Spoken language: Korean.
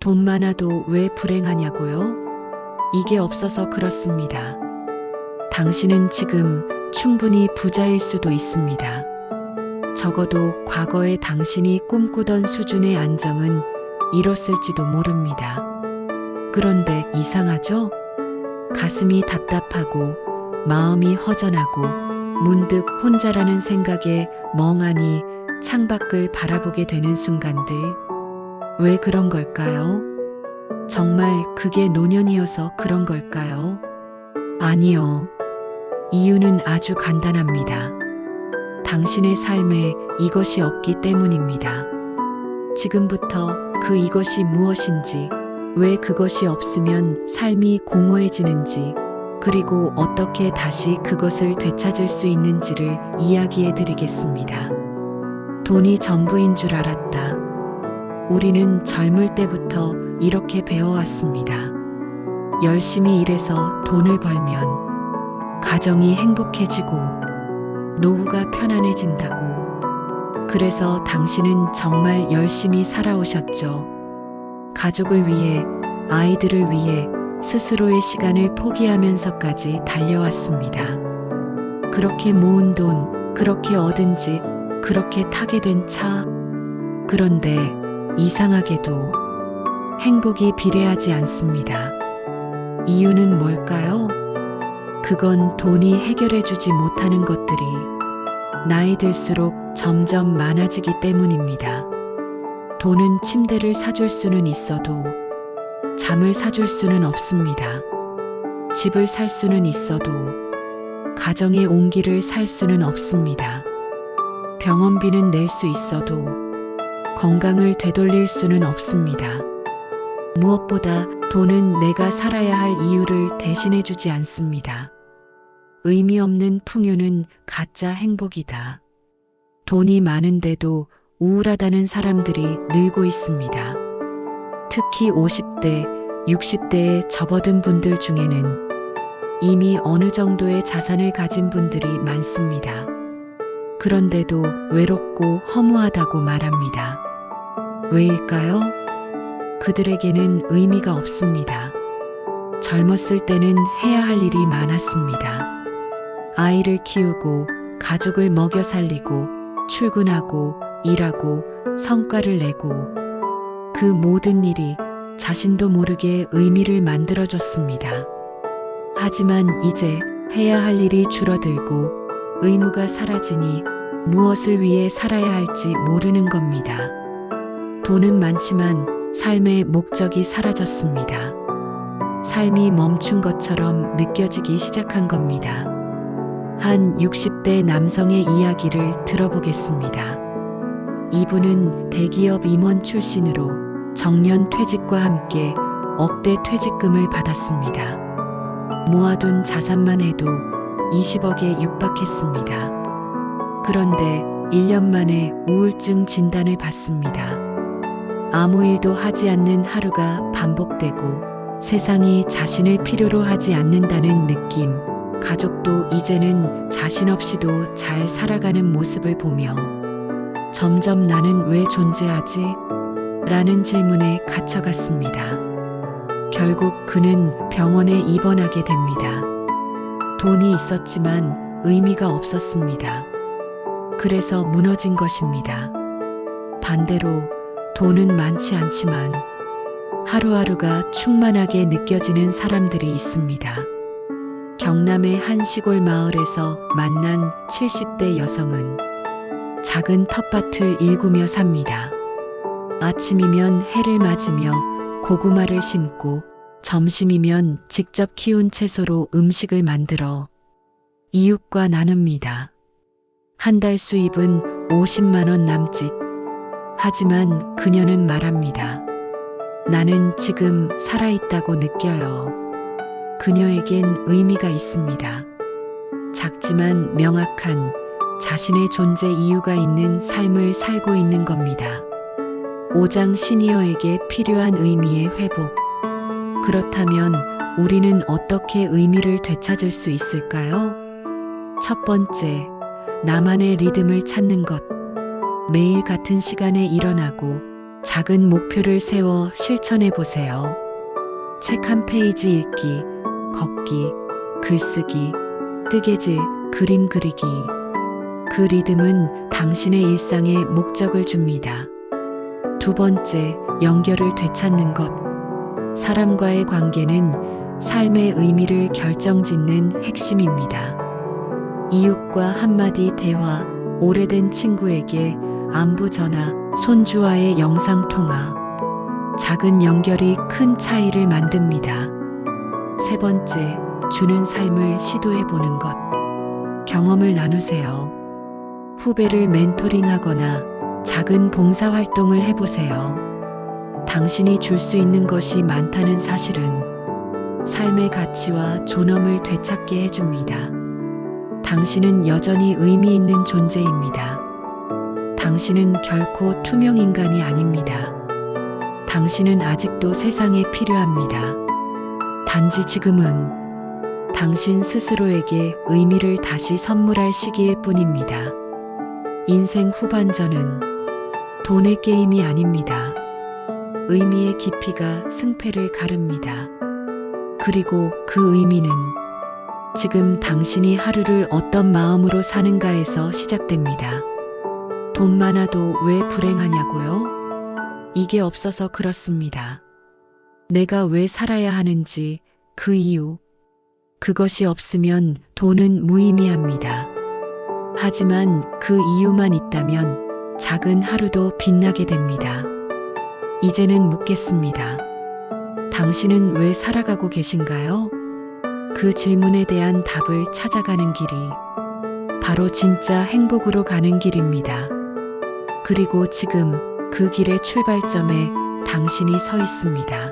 돈 많아도 왜 불행하냐고요? 이게 없어서 그렇습니다. 당신은 지금 충분히 부자일 수도 있습니다. 적어도 과거에 당신이 꿈꾸던 수준의 안정은 이뤘을지도 모릅니다. 그런데 이상하죠? 가슴이 답답하고 마음이 허전하고 문득 혼자라는 생각에 멍하니 창밖을 바라보게 되는 순간들. 왜 그런 걸까요? 정말 그게 노년이어서 그런 걸까요? 아니요. 이유는 아주 간단합니다. 당신의 삶에 이것이 없기 때문입니다. 지금부터 그 이것이 무엇인지, 왜 그것이 없으면 삶이 공허해지는지, 그리고 어떻게 다시 그것을 되찾을 수 있는지를 이야기해 드리겠습니다. 돈이 전부인 줄 알았다. 우리는 젊을 때부터 이렇게 배워왔습니다. 열심히 일해서 돈을 벌면 가정이 행복해지고 노후가 편안해진다고. 그래서 당신은 정말 열심히 살아오셨죠. 가족을 위해, 아이들을 위해 스스로의 시간을 포기하면서까지 달려왔습니다. 그렇게 모은 돈, 그렇게 얻은 집, 그렇게 타게 된 차. 그런데 이상하게도 행복이 비례하지 않습니다. 이유는 뭘까요? 그건 돈이 해결해주지 못하는 것들이 나이 들수록 점점 많아지기 때문입니다. 돈은 침대를 사줄 수는 있어도 잠을 사줄 수는 없습니다. 집을 살 수는 있어도 가정의 온기를 살 수는 없습니다. 병원비는 낼 수 있어도 건강을 되돌릴 수는 없습니다. 무엇보다 돈은 내가 살아야 할 이유를 대신해 주지 않습니다. 의미 없는 풍요는 가짜 행복이다. 돈이 많은데도 우울하다는 사람들이 늘고 있습니다. 특히 50대, 60대에 접어든 분들 중에는 이미 어느 정도의 자산을 가진 분들이 많습니다. 그런데도 외롭고 허무하다고 말합니다. 왜일까요? 그들에게는 의미가 없습니다. 젊었을 때는 해야 할 일이 많았습니다. 아이를 키우고 가족을 먹여 살리고 출근하고 일하고 성과를 내고 그 모든 일이 자신도 모르게 의미를 만들어줬습니다. 하지만 이제 해야 할 일이 줄어들고 의무가 사라지니 무엇을 위해 살아야 할지 모르는 겁니다. 돈은 많지만 삶의 목적이 사라졌습니다. 삶이 멈춘 것처럼 느껴지기 시작한 겁니다. 한 60대 남성의 이야기를 들어보겠습니다. 이분은 대기업 임원 출신으로 정년 퇴직과 함께 억대 퇴직금을 받았습니다. 모아둔 자산만 해도 20억에 육박했습니다. 그런데 1년 만에 우울증 진단을 받습니다. 아무 일도 하지 않는 하루가 반복되고 세상이 자신을 필요로 하지 않는다는 느낌, 가족도 이제는 자신 없이도 잘 살아가는 모습을 보며 점점 나는 왜 존재하지? 라는 질문에 갇혀갔습니다. 결국 그는 병원에 입원하게 됩니다. 돈이 있었지만 의미가 없었습니다. 그래서 무너진 것입니다. 반대로 돈은 많지 않지만 하루하루가 충만하게 느껴지는 사람들이 있습니다. 경남의 한 시골 마을에서 만난 70대 여성은 작은 텃밭을 일구며 삽니다. 아침이면 해를 맞으며 고구마를 심고 점심이면 직접 키운 채소로 음식을 만들어 이웃과 나눕니다. 한 달 수입은 50만원 남짓. 하지만 그녀는 말합니다. 나는 지금 살아있다고 느껴요. 그녀에겐 의미가 있습니다. 작지만 명확한 자신의 존재 이유가 있는 삶을 살고 있는 겁니다. 오장 시니어에게 필요한 의미의 회복. 그렇다면 우리는 어떻게 의미를 되찾을 수 있을까요? 첫 번째, 나만의 리듬을 찾는 것. 매일 같은 시간에 일어나고 작은 목표를 세워 실천해 보세요. 책 한 페이지 읽기, 걷기, 글쓰기, 뜨개질, 그림 그리기. 그 리듬은 당신의 일상에 목적을 줍니다. 두 번째, 연결을 되찾는 것. 사람과의 관계는 삶의 의미를 결정짓는 핵심입니다. 이웃과 한마디 대화, 오래된 친구에게 안부 전화, 손주와의 영상 통화. 작은 연결이 큰 차이를 만듭니다. 세 번째, 주는 삶을 시도해 보는 것. 경험을 나누세요. 후배를 멘토링 하거나 작은 봉사 활동을 해보세요. 당신이 줄 수 있는 것이 많다는 사실은 삶의 가치와 존엄을 되찾게 해줍니다. 당신은 여전히 의미 있는 존재입니다. 당신은 결코 투명 인간이 아닙니다. 당신은 아직도 세상에 필요합니다. 단지 지금은 당신 스스로에게 의미를 다시 선물할 시기일 뿐입니다. 인생 후반전은 돈의 게임이 아닙니다. 의미의 깊이가 승패를 가릅니다. 그리고 그 의미는 지금 당신이 하루를 어떤 마음으로 사는가에서 시작됩니다. 돈 많아도 왜 불행하냐고요? 이게 없어서 그렇습니다. 내가 왜 살아야 하는지 그 이유. 그것이 없으면 돈은 무의미합니다. 하지만 그 이유만 있다면 작은 하루도 빛나게 됩니다. 이제는 묻겠습니다. 당신은 왜 살아가고 계신가요? 그 질문에 대한 답을 찾아가는 길이 바로 진짜 행복으로 가는 길입니다. 그리고 지금 그 길의 출발점에 당신이 서 있습니다.